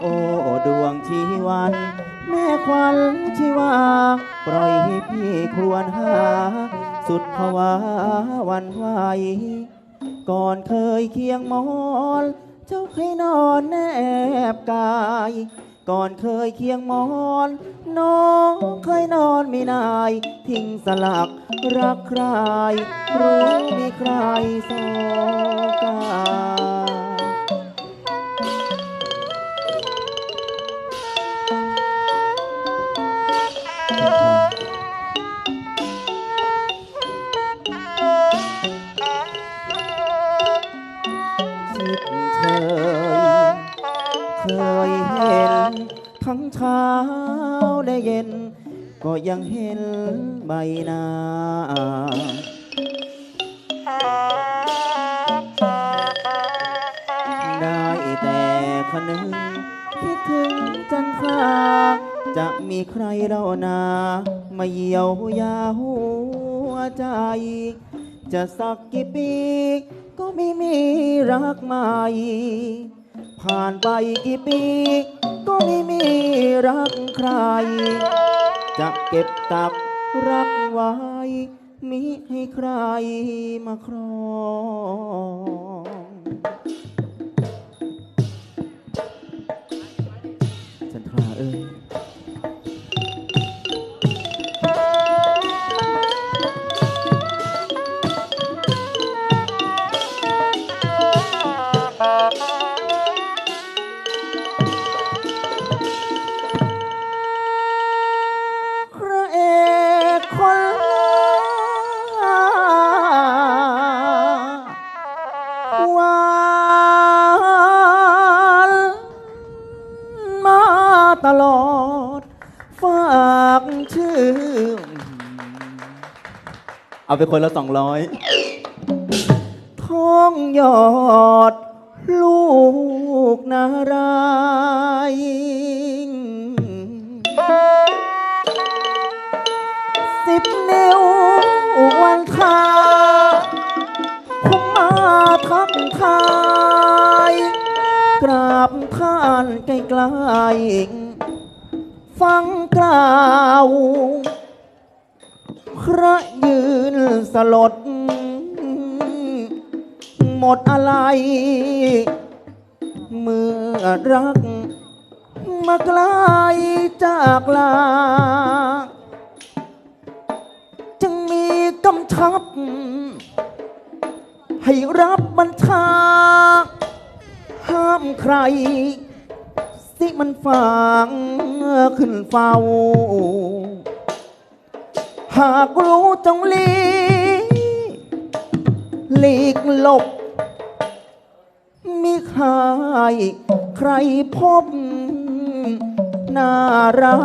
โอ้ดวงชีวัน แม่ควันชีวา ปล่อยให้พี่ครวญหา สุดภาวะวันไหว ก่อนเคยเคียงมอน เจ้าเคยนอนแนบกาย ก่อนเคยเคียงหมอน น้องเคยนอนไม่นาย ทิ้งสลักรักใคร รู้มีใครสอกาคิดเชยเคยเห็น ทั้งเช้าและเย็น ก็ยังเห็นใบหน้า ได้แต่คนนึงคิดถึงจันทราจะมีใครเล่านา มาเยียวยาหัวใจ จะสักกี่ปี ก็ไม่มีรักใหม่ ผ่านไปกี่ปี ก็ไม่มีรักใคร จะเก็บตักรักไว้มิให้ใครมาครอง ตลอด ฝากชื่อ เอาไปคนละสองร้อยท้องหยอด ลูกนารา กราบท่านใกล้ๆฟังกล่าว พระยืนสลด หมดอะไร เมื่อรัก มาไกลจากลา จึงมีกำชับ ให้รับบัญชา ห้ามใคร สิมันฟังขึ้นเฝ้า หากรู้จงหลีหลีกหลบมิใคร ใครพบหน้าเรา